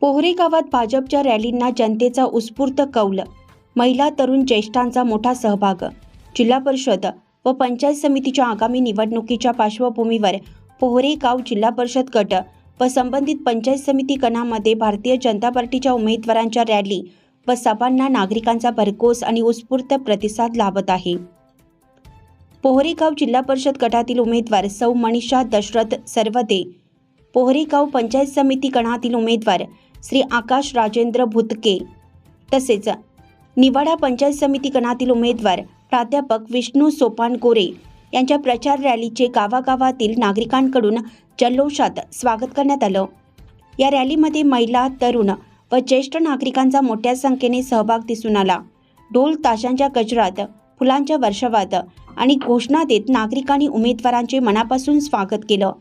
पोहरे गावात भाजपच्या रॅलींना जनतेचा उत्स्फूर्त कौल. महिला तरुण ज्येष्ठांचा मोठा सहभाग. जिल्हा परिषद व पंचायत समितीच्या आगामी निवडणुकीच्या पार्श्वभूमीवर पोहरे गाव जिल्हा परिषद गट व संबंधित पंचायत समिती गणामध्ये भारतीय जनता पार्टीच्या उमेदवारांच्या रॅली व सभांना नागरिकांचा भरघोस आणि उत्स्फूर्त प्रतिसाद लाभत आहे. पोहरेगाव जिल्हा परिषद गटातील उमेदवार सौ मनीषा दशरथ सर्वदे. पोहरेगाव पंचायत समिती गणातील उमेदवार श्री आकाश राजेंद्र भुतके. तसेच निवाडा पंचायत समिती गणातील उमेदवार प्राध्यापक विष्णू सोपान गोरे यांच्या प्रचार रॅलीचे गावागावातील नागरिकांकडून जल्लोषात स्वागत करण्यात आलं. या रॅलीमध्ये महिला तरुण व ज्येष्ठ नागरिकांचा मोठ्या संख्येने सहभाग दिसून आला. ढोल ताशांच्या गजरात फुलांच्या वर्षावात आणि घोषणा देत नागरिकांनी उमेदवारांचे मनापासून स्वागत केलं.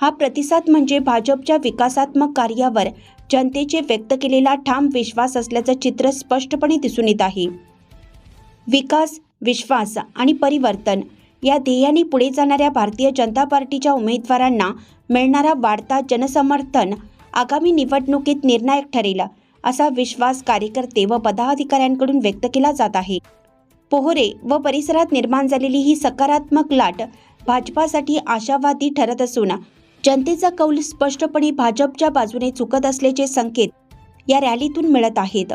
हा प्रतिसाद म्हणजे भाजपच्या विकासात्मक कार्यावर जनतेचे व्यक्त केलेला ठाम विश्वास असल्याचं चित्र स्पष्टपणे दिसून येत आहे. विकास विश्वास आणि परिवर्तन या ध्येयाने पुढे जाणाऱ्या भारतीय जनता पार्टीच्या उमेदवारांना मिळणारा वाढता जनसमर्थन आगामी निवडणुकीत निर्णायक ठरेल असा विश्वास कार्यकर्ते व पदाधिकाऱ्यांकडून व्यक्त केला जात आहे. पोहरे व परिसरात निर्माण झालेली ही सकारात्मक लाट भाजपासाठी आशावादी ठरत असून जनतेचा कौल स्पष्टपणे भाजपच्या बाजूने चुकत असल्याचे संकेत या रॅलीतून मिळत आहेत.